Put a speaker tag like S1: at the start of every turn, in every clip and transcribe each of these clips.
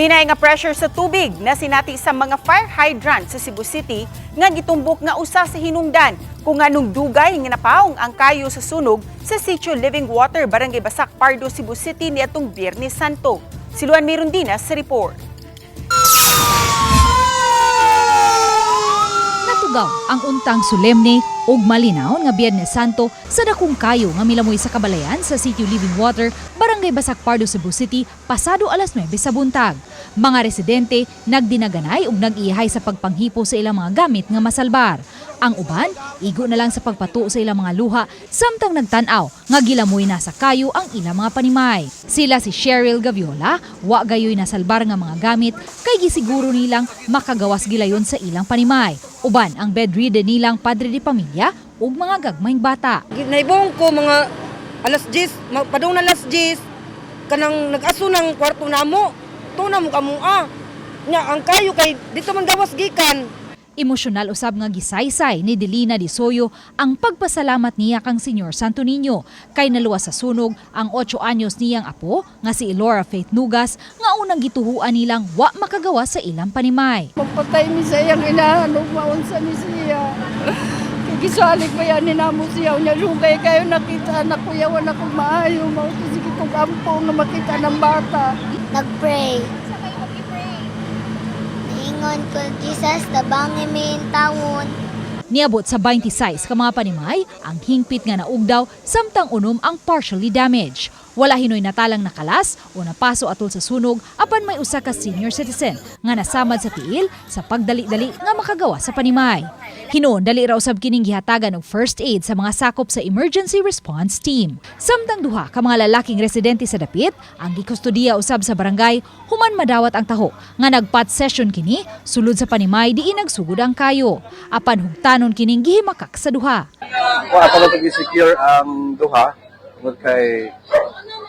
S1: Hinay nga pressure sa tubig na sinati sa mga fire hydrant sa Cebu City nga gitumbok nga usa sa hinungdan kung anong dugay nga napaong ang kayo sa sunog sa Sitio Living Water Barangay Basak Pardo Cebu City niadtong Biyernes Santo. Siluan Mirundinas sa report.
S2: Natugaw ang untang solemne ug malinaw nga Biyernes Santo sa dakong kayo nga milamoy sa kabalayan sa Sitio Living Water, Barangay Basak Pardo, Cebu City, pasado alas 9 sa buntag. Mga residente nagdinaganay ug nag-iyahay sa pagpanghipo sa ilang mga gamit nga masalbar. Ang uban, igo na lang sa pagpato sa ilang mga luha samtang nagtanaw nga gilamoy na sa kayo ang ilang mga panimay. Sila si Cheryl Gaviola, wa gayoy nasalbar nga mga gamit kay gisiguro nilang makagawas gilayon sa ilang panimay. Uban ang bedridden nilang padre de pamilya ug mga gagmayng bata.
S3: Naibong ko mga alas 10, ma- padung na alas 10, kanang nag-aso ng kwarto namo. Tuna mo kamo ah. Nya ang kayo kay dito man gawas gikan.
S2: Emosyonal usab nga gisaysay ni Delina Di Soyo ang pagpasalamat niya kang Senyor Santo Niño kay naluwas sa sunog ang 8 anyos niyang apo nga si Elora Faith Nugas nga unang gituhuan nilang wa makagawa sa ilang panimay.
S4: Magpatay mi sa iyang inahanong maunsa ni siya. Gisalig pa yan ni namo siya. Unya sugay kayo nakita anak ko yawan ako maayo. Mauto sige kong ampo nga makita ng bata.
S5: nagpray. Naingon ko, Jesus, tabangi mi tawon.
S2: Niabot sa 26 ka mga panimay ang hingpit nga naugdaw samtang unom ang partially damaged. Wala hinoy natalang nakalas o napaso atol sa sunog apan may usa ka senior citizen nga nasamad sa tiil sa pagdali-dali nga makagawa sa panimay. Hinoon dali ra usab kining gihatagan og first aid sa mga sakop sa emergency response team. Samtang duha ka mga lalaking residente sa dapit ang gikustudiya usab sa barangay human madawat ang taho nga nagpat session kini sulod sa panimay diin nagsugod ang kayo. Apan hugtanon kining gihimakak sa duha.
S6: Wa pa secure ang duha tungod kay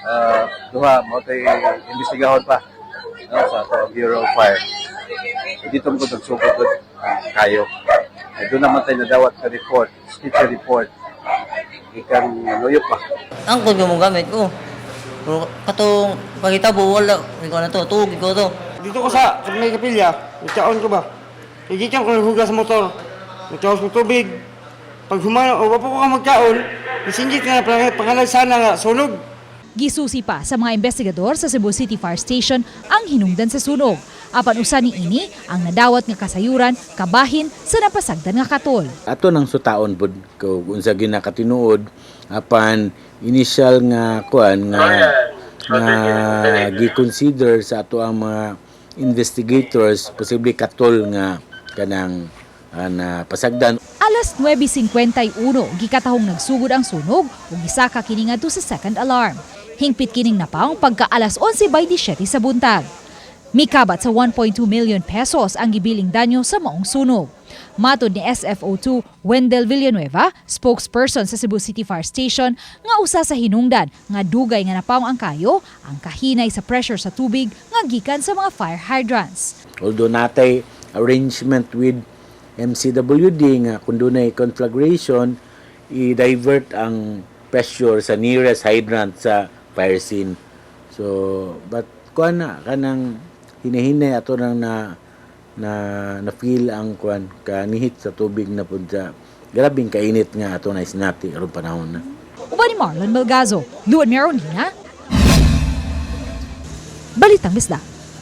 S6: uh, duha mo tay imbestigahon pa no, sa Bureau of Fire. Dito mo nagsugod uh, kayo. Ay doon naman tayo nadawat ka report, teacher report. Ikan luyop pa.
S7: ang kod mo gamit ko. Pero katong pagitabo wala ko na to, tugig ko to.
S3: Dito ko sa sa may kapilya, nagkaon ko ba? Kaya ko naghugas sa motor. Nagkaos ko tubig. Pag humana, o wapo ko ka magkaon, isinggit ka na pang- pangalan sana nga sunog.
S2: Gisusi pa sa mga investigador sa Cebu City Fire Station ang hinungdan sa sunog. Apan usa ni ini ang nadawat nga kasayuran kabahin sa napasagdan nga katol.
S8: ato nang sutaon pud ko unsa ginakatinuod apan initial nga kuan nga nga gi-consider sa ato ang mga investigators posible katol nga kanang ah, na pasagdan
S2: Alas 9.51, gikatahong nagsugod ang sunog ug gisaka kini ngadto sa second alarm. Hingpit kining napaong pagka alas 11.27 sa buntag. Mikabat sa 1.2 million pesos ang gibiling danyo sa maong sunog. Matod ni SFO2 Wendell Villanueva, spokesperson sa Cebu City Fire Station, nga usa sa hinungdan nga dugay nga napaong ang kayo ang kahinay sa pressure sa tubig nga gikan sa mga fire hydrants.
S8: although natay arrangement with MCWD nga kung dunay conflagration i-divert ang pressure sa nearest hydrant sa fire scene. So but kuan na kanang hinahinay ato nang na na na feel ang kuan kanihit sa tubig na pud sa grabing kainit nga ato na isnati aron panahon na.
S2: Uban ni Marlon Melgazo, Luan Meron Balitang Bisda.